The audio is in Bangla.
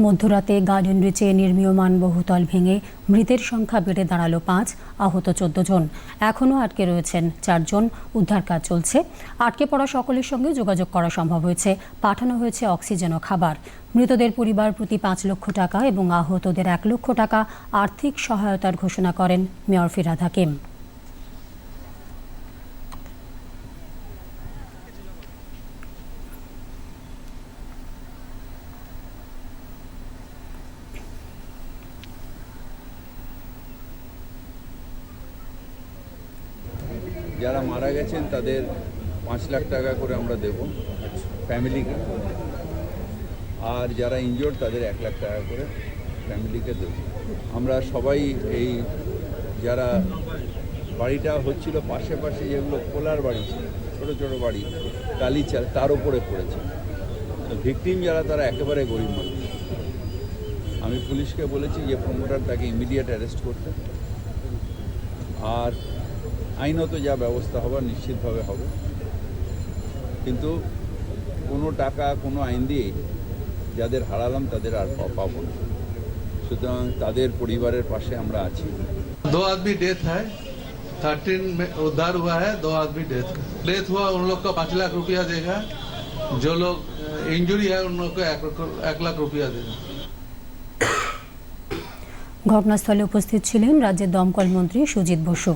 মধ্যরাতে গার্ডেন রিচে নির্মীয়মান বহুতল ভেঙে মৃতের সংখ্যা বেড়ে দাঁড়াল পাঁচ, আহত চোদ্দ জন। এখনও আটকে রয়েছেন চারজন উদ্ধার কাজ চলছে। আটকে পড়া সকলের সঙ্গে যোগাযোগ করা সম্ভব হয়েছে। পাঠানো হয়েছে অক্সিজেন ও খাবার। মৃতদের পরিবার প্রতি পাঁচ লক্ষ টাকা এবং আহতদের এক লক্ষ টাকা আর্থিক সহায়তার ঘোষণা করেন মেয়র ফিরাদ হাকিম। যারা মারা গেছেন, তাদের পাঁচ লাখ টাকা করে আমরা দেব ফ্যামিলিকে। আর যারা ইনজোর্ড তাদের এক লাখ টাকা করে ফ্যামিলিকে দেব। আমরা সবাই এই যারা বাড়িটা হচ্ছিল, পাশে পাশে যেগুলো খোলার বাড়ি ছিল ছোটো ছোটো বাড়ি টালি চাল তার উপরে পড়েছে। তো ভিকটিম যারা, তারা একেবারে গরিব মানুষ। আমি পুলিশকে বলেছি যে প্রমোটার তাকে ইমিডিয়েট অ্যারেস্ট করতে। আর আইনত যা ব্যবস্থা হবার নিশ্চিতভাবে হবে কিন্তু কোনো টাকা কোনো আইন দিয়ে যাদের হারালাম তাদের আর পা- পাবো না সুতরাং তাদের পরিবারের পাশে আমরা আছি दो आदमी डेथ है थर्टीन में उद्धार हुआ है दो आदमी डेथ डेथ हुआ उन लोग को पाँच लाख रुपया देगा जो लोग इंजरी है उन लोग को एक, एक लाख रुपया देगा ঘটনাস্থলে উপস্থিত ছিলেন রাজ্যের দমকল মন্ত্রী সুজিত বসু